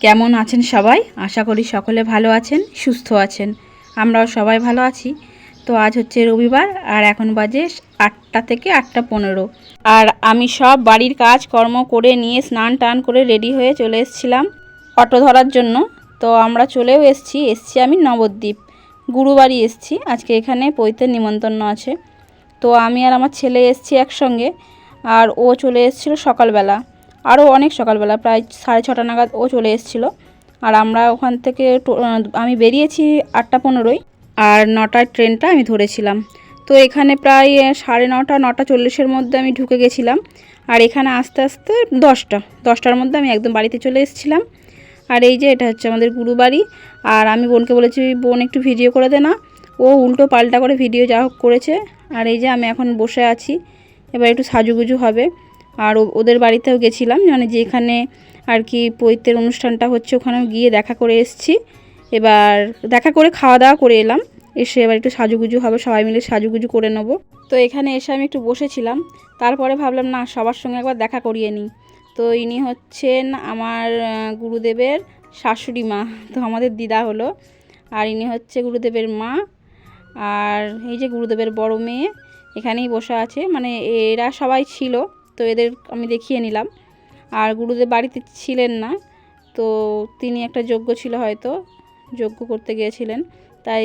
কেমন আছেন সবাই? আশা করি সকলে ভালো আছেন, সুস্থ আছেন। আমরাও সবাই ভালো আছি। তো আজ হচ্ছে রবিবার আর এখন বাজে আটটা থেকে আটটা পনেরো। আর আমি সব বাড়ির কাজ কর্ম করে নিয়ে স্নান টান করে রেডি হয়ে চলে এসেছিলাম অটো ধরার জন্য। তো আমরা চলেও এসেছি, এসছি আমি নবদ্বীপ। গুরুবাড়ি এসছি, আজকে এখানে পৈতের নিমন্ত্রণ আছে। তো আমি আর আমার ছেলে এসছি একসঙ্গে। আর ও চলে এসেছিল সকালবেলা। আরও অনেক সকালবেলা, প্রায় সাড়ে ছটা নাগাদ ও চলে এসেছিল। আর আমরা ওখান থেকে আমি বেরিয়েছি আটটা পনেরোই আর নটার ট্রেনটা আমি ধরেছিলাম। তো এখানে প্রায় সাড়ে নটা নটা চল্লিশের মধ্যে আমি ঢুকে গেছিলাম। আর এখানে আস্তে আস্তে দশটা, দশটার মধ্যে আমি একদম বাড়িতে চলে এসেছিলাম। আর এই যে এটা হচ্ছে আমাদের গুরুবাড়ি আর আমি বোনকে বলেছি, বোন, একটু ভিডিও করে দে না। ও উল্টো পাল্টা করে ভিডিও যা হোক করেছে। আর এই যে আমি এখন বসে আছি। এবার একটু সাজুগুজু হবে। আর ওদের বাড়িতেও গেছিলাম মানে যেখানে আর কি পৈতের অনুষ্ঠানটা হচ্ছে, ওখানেও গিয়ে দেখা করে এসেছি। এবার দেখা করে খাওয়া দাওয়া করে এলাম, এসে এবার একটু সাজুগুজু হবে, সবাই মিলে সাজুগুজু করে নেব। তো এখানে এসে আমি একটু বসেছিলাম, তারপরে ভাবলাম, না, সবার সঙ্গে একবার দেখা করিয়ে নিই। তো ইনি হচ্ছেন আমার গুরুদেবের শাশুড়ি মা, তো আমাদের দিদা হলো। আর ইনি হচ্ছে গুরুদেবের মা, আর এই যে গুরুদেবের বড় মেয়ে, এখানেই বসে আছে। মানে এরা সবাই ছিল তো এদের আমি দেখিয়ে নিলাম। আর গুরুদেব বাড়িতে ছিলেন না, তো তিনি একটা যজ্ঞ ছিল হয়তো, যজ্ঞ করতে গিয়েছিলেন। তাই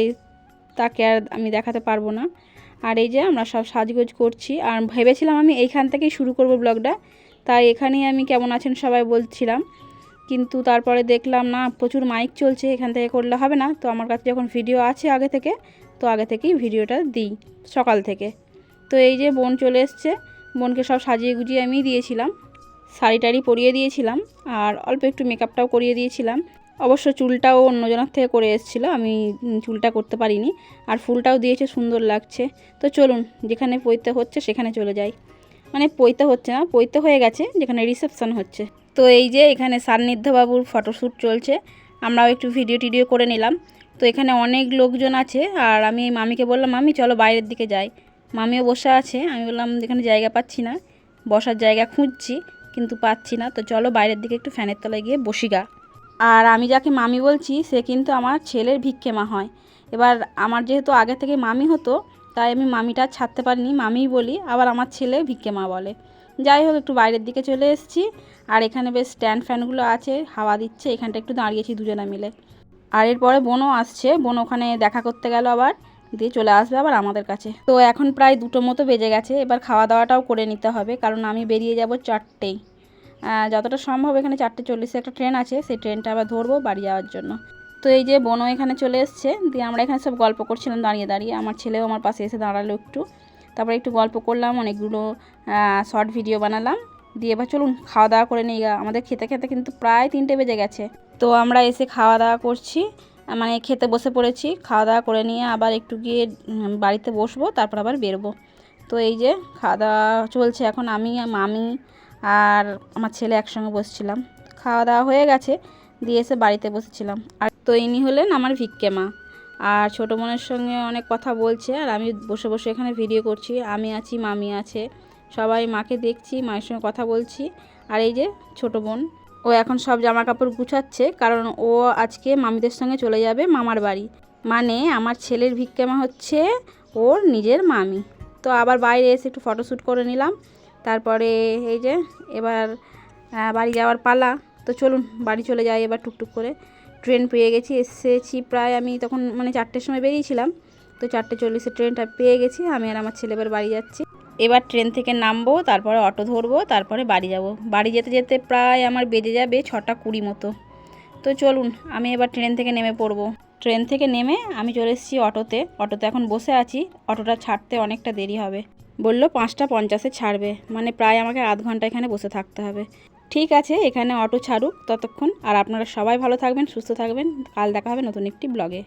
তাকে আর আমি দেখাতে পারব না। আর এই যে আমরা সব সাজগোজ করছি। আর ভেবেছিলাম আমি এইখান থেকেই শুরু করব ব্লগটা। তাই এখানেই আমি কেমন আছেন সবাই বলছিলাম। কিন্তু তারপরে দেখলাম, না, প্রচুর মাইক চলছে, এখান থেকে করলে হবে না। তো আমার কাছে যখন ভিডিও আছে আগে থেকে, তো আগে থেকেই ভিডিওটা দিই সকাল থেকে। তো এই যে বোন চলে এসছে। বোনকে সব সাজিয়ে গুজিয়ে আমি দিয়েছিলাম। শাড়ি টাড়ি পরিয়ে দিয়েছিলাম আর অল্প একটু মেকআপটাও করিয়ে দিয়েছিলাম। অবশ্য চুলটাও অন্যজনের থেকে করে এসেছিল, আমি চুলটা করতে পারিনি আর ফুলটাও দিয়েছে, সুন্দর লাগছে। তো চলুন, যেখানে পৈতে হচ্ছে সেখানে চলে যাই। মানে পৈতে হচ্ছে না, পৈতে হয়ে গেছে, যেখানে রিসেপশন হচ্ছে। তো এই যে এখানে সান্নিধ্যবাবুর ফটোশ্যুট চলছে, আমরাও একটু ভিডিও টিডিও করে নিলাম। তো এখানে অনেক লোকজন আছে আর আমি মামিকে বললাম, মামি, চলো বাইরের দিকে যাই। মামিও বসে আছে। আমি বললাম, এখানে জায়গা পাচ্ছি না। বসার জায়গা খুঁজছি, কিন্তু পাচ্ছি না। তো চলো বাইরের দিকে একটু ফ্যানের তলায় গিয়ে বসি গা। আর আমি যাকে মামি বলছি, সে কিন্তু আমার ছেলের ভিক্ষে মা হয়। এবার আমার যেহেতু আগে থেকে মামি হতো, তাই আমি মামিটা ছাড়তে পারিনি। মামিই বলি, আবার আমার ছেলে ভিক্ষে মা বলে। যাই হোক, একটু বাইরের দিকে চলে এসেছি। আর এখানে বেশ স্ট্যান্ড ফ্যানগুলো আছে, হাওয়া দিচ্ছে। এখানটা একটু দাঁড়িয়েছি দুজনে মিলে। আর এরপরে বোনও আসছে। বোন ওখানে দেখা করতে গেল আবার। দিয়ে চলে আসবে আবার আমাদের কাছে। তো এখন প্রায় দুটো মতো বেজে গেছে, এবার খাওয়া দাওয়াটাও করে নিতে হবে, কারণ আমি বেরিয়ে যাব চারটেই। যতটা সম্ভব এখানে চারটে চল্লিশে একটা ট্রেন আছে, সেই ট্রেনটা আবার ধরবো বাড়ি যাওয়ার জন্য। তো এই যে বোনও এখানে চলে এসছে, দিয়ে আমরা এখানে সব গল্প করছিলাম দাঁড়িয়ে দাঁড়িয়ে। আমার ছেলেও আমার পাশে এসে দাঁড়াল একটু। তারপরে একটু গল্প করলাম, অনেকগুলো শর্ট ভিডিও বানালাম। দিয়ে এবার চলুন, খাওয়া দাওয়া করে নিই। আমাদের খেতে খেতে কিন্তু প্রায় তিনটে বেজে গেছে। তো আমরা এসে খাওয়া দাওয়া করছি। মানে খেতে বসে পড়েছি, খাওয়া দাওয়া করে নিয়ে আবার একটু গিয়ে বাড়িতে বসবো, তারপর আবার বেরোবো। তো এই যে খাওয়া দাওয়া চলছে এখন আমি, মামি আর আমার ছেলে একসঙ্গে বসছিলাম। খাওয়া দাওয়া হয়ে গেছে, দিয়ে এসে বাড়িতে বসেছিলাম। আর তো ইনি হলেন আমার ভিক্ষে মা। আর ছোটো বোনের সঙ্গে অনেক কথা বলছে, আর আমি বসে বসে এখানে ভিডিও করছি। আমি আছি, মামি আছে, সবাই মাকে দেখছি, মায়ের সঙ্গে কথা বলছি। আর এই যে ছোটো বোন ও এখন সব জামা কাপড় গুছাচ্ছে, কারণ ও আজকে মামিদের সঙ্গে চলে যাবে মামার বাড়ি। মানে আমার ছেলের ভিক্ষেমা হচ্ছে ওর নিজের মামি। তো আবার বাইরে এসে একটু ফটোশ্যুট করে নিলাম। তারপরে এই যে এবার বাড়ি যাওয়ার পালা। তো চলুন, বাড়ি চলে যাই এবার টুকটুক করে। ট্রেন পেয়ে গেছি, এসেছি প্রায় আমি তখন মানে চারটের সময় বেরিয়েছিলাম। তো চারটে চল্লিশে ট্রেনটা পেয়ে গেছি, আমি আর আমার ছেলে এবার বাড়ি যাচ্ছি। এবার ট্রেন থেকে নামবো, তারপরে অটো ধরবো, তারপরে বাড়ি যাব। বাড়ি যেতে যেতে প্রায় আমার বেজে যাবে ছটা কুড়ি মতো। তো চলুন, আমি এবার ট্রেন থেকে নেমে পড়ব। ট্রেন থেকে নেমে আমি চলে এসেছি অটোতে। অটোতে এখন বসে আছি, অটোটা ছাড়তে অনেকটা দেরি হবে। বলল পাঁচটা পঞ্চাশে ছাড়বে মানে প্রায় আমাকে আধ ঘণ্টা এখানে বসে থাকতে হবে। ঠিক আছে, এখানে অটো ছাড়ুক ততক্ষণ। আর আপনারা সবাই ভালো থাকবেন, সুস্থ থাকবেন। কাল দেখা হবে নতুন একটি ব্লগে।